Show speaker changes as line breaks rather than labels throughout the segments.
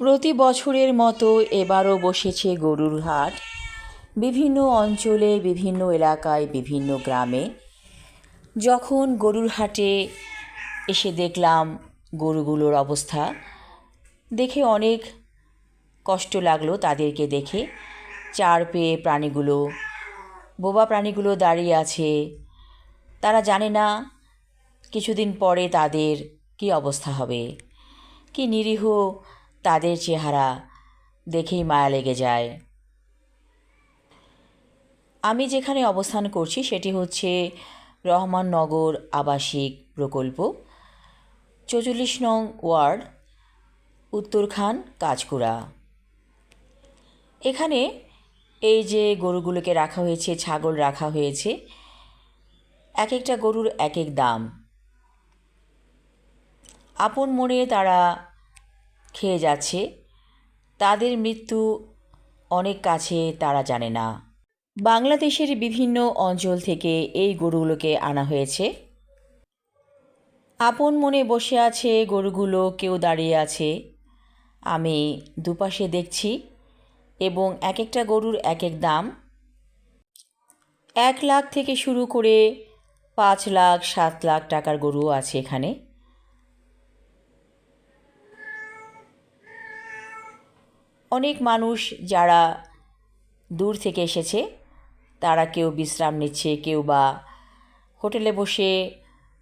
প্রতি বছরের মতো এবারও বসেছে গরুর হাট। বিভিন্ন অঞ্চলে, বিভিন্ন এলাকায়, বিভিন্ন গ্রামে। যখন গরুর হাটে এসে দেখলাম গরুগুলোর অবস্থা, দেখে অনেক কষ্ট লাগল তাদেরকে দেখে। চার পেয়ে প্রাণীগুলো, বোবা প্রাণীগুলো দাঁড়িয়ে আছে। তারা জানে না কিছুদিন পরে তাদের কী অবস্থা হবে, কি নিরীহ তাদের চেহারা দেখেই মায়া লেগে যায়। আমি যেখানে অবস্থান করছি, সেটি হচ্ছে রহমাননগর আবাসিক প্রকল্প, চৌচল্লিশ নং ওয়ার্ড উত্তরখান কাজকুড়া এখানে এই যে গরুগুলোকে রাখা হয়েছে, ছাগল রাখা হয়েছে এক একটা গরুর এক এক দাম। আপন মনে তারা খেয়ে যাচ্ছে। তাদের মৃত্যু অনেক কাছে তারা জানে না। বাংলাদেশের বিভিন্ন অঞ্চল থেকে এই গরুগুলোকে আনা হয়েছে। আপন মনে বসে আছে গরুগুলো, কেউ দাঁড়িয়ে আছে। আমি দুপাশে দেখছি এবং এক একটা গরুর এক এক দাম। এক লাখ থেকে শুরু করে পাঁচ লাখ, সাত লাখ টাকার গরুও আছে এখানে। অনেক মানুষ যারা দূর থেকে এসেছে, তারা কেউ বিশ্রাম নিচ্ছে, কেউ বা হোটেলে বসে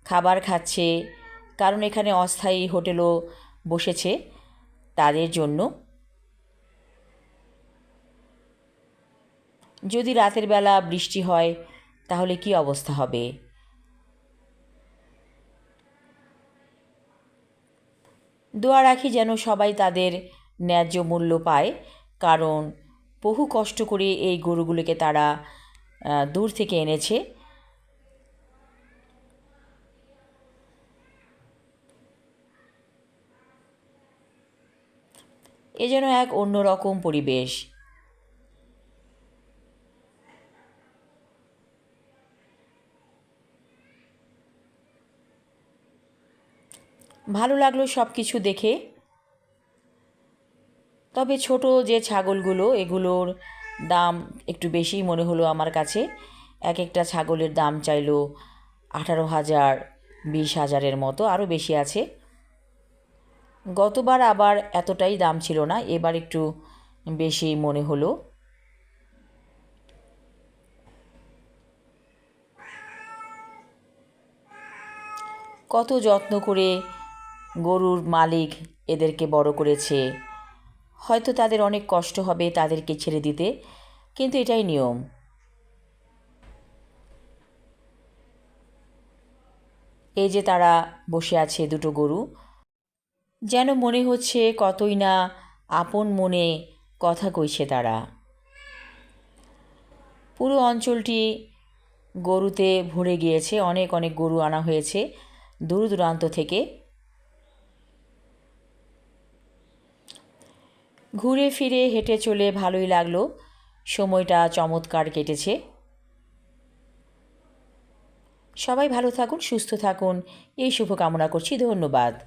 খাবার খাচ্ছে, কারণ এখানে অস্থায়ী হোটেলও বসেছে, তাদের জন্য। যদি রাতের বেলা বৃষ্টি হয়, তাহলে কি অবস্থা হবে? দোয়া রাখি যেন সবাই তাদের ন্যায্য মূল্য পায়। কারণ বহু কষ্ট করে এই গরুগুলোকে তারা দূর থেকে এনেছে। এ যেন এক অন্যরকম পরিবেশ। ভালো লাগল সব কিছু দেখে। তবে ছোট যে ছাগলগুলো, এগুলোর দাম একটু বেশিই মনে হলো আমার কাছে। এক একটা ছাগলের দাম চাইলো আঠারো হাজার, বিশ হাজারের মতো আরও বেশি আছে। গতবার আবার এতটাই দাম ছিল না, এবার একটু বেশি মনে হলো। কত যত্ন করে গরুর মালিক এদেরকে বড় করেছে। হয়তো তাদের অনেক কষ্ট হবে তাদেরকে ছেড়ে দিতে, কিন্তু এটাই নিয়ম। এই যে তারা বসে আছে দুটো গরু, যেন মনে হচ্ছে কতই না আপন মনে কথা কইছে তারা। পুরো অঞ্চলটি গরুতে ভরে গিয়েছে, অনেক অনেক গরু আনা হয়েছে দূর দূরান্ত থেকে। ঘুরে ফিরে হেঁটে চলে ভালোই লাগল। সময়টা চমৎকার কেটেছে। সবাই ভালো থাকুন, সুস্থ থাকুন। এই শুভকামনা করছি, ধন্যবাদ।